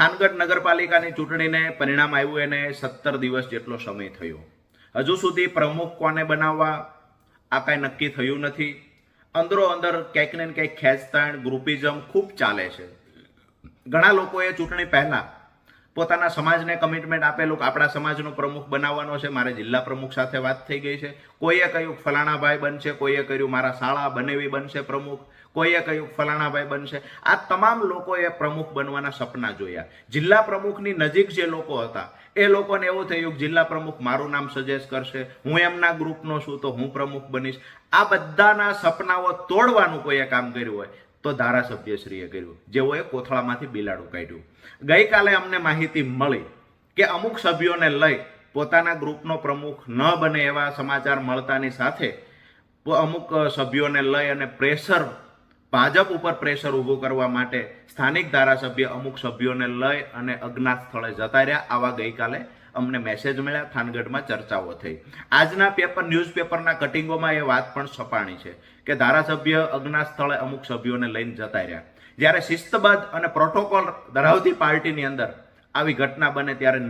થાનગઢ નગરપાલિકાની ચૂંટણીને પરિણામ આવ્યું એને સત્તર દિવસ જેટલો સમય થયો. હજુ સુધી પ્રમુખ કોને બનાવવા આ કાંઈ નક્કી થયું નથી. અંદરો અંદર ક્યાંક ને ક્યાંક ખેંચતાણ, ગ્રુપિઝમ ખૂબ ચાલે છે. ઘણા લોકોએ ચૂંટણી પહેલા પોતાના સમાજને કમિટમેન્ટ આપેલું આપણા સમાજનો પ્રમુખ બનાવવાનો છે, મારે જિલ્લા પ્રમુખ સાથે વાત થઈ ગઈ છે. કોઈએ કહ્યું ફલાણાભાઈ બનશે, કોઈએ કહ્યું મારા શાળા બનેવી બનશે પ્રમુખ, કોઈએ કહ્યું ફલાણાભાઈ બનશે. આ તમામ લોકોએ પ્રમુખ બનવાના સપના જોયા. જિલ્લા પ્રમુખની નજીક જે લોકો હતા, એ લોકોને એવું થયું કે જિલ્લા પ્રમુખ મારું નામ સજેસ્ટ કરશે, હું એમના ગ્રુપનો છું તો હું પ્રમુખ બનીશ. આ બધાના સપનાઓ તોડવાનું કોઈએ કામ કર્યું હોય તો ધારાસભ્યશ્રીએ કર્યું. જેઓએ કોથળામાંથી બિલાડું કાઢ્યું. ગઈકાલે અમને માહિતી મળી કે અમુક સભ્યોને લઈ પોતાના ગ્રુપનો પ્રમુખ ન બને એવા સમાચાર મળતાની સાથે અમુક સભ્યોને લઈ અને પ્રેશર ભાજપ ઉપર પ્રેશર ઊભું કરવા માટે સ્થાનિક ધારાસભ્ય અમુક સભ્યોને લઈ અને અજ્ઞાત સ્થળે જતા રહ્યા. આવા ગઈકાલે અમને મેસેજ મળ્યા, થાનગઢમાં ચર્ચાઓ થઈ. આજના પેપર ન્યૂઝપેપરના કટિંગોમાં એ વાત પણ છપાણી છે કે ધારાસભ્ય અજ્ઞાત સ્થળે અમુક સભ્યોને લઈને જતા રહ્યા. જ્યારે શિસ્તબદ્ધ અને પ્રોટોકોલ ધરાવતી પાર્ટીની અંદર આવી ઘટના બને ત્યારે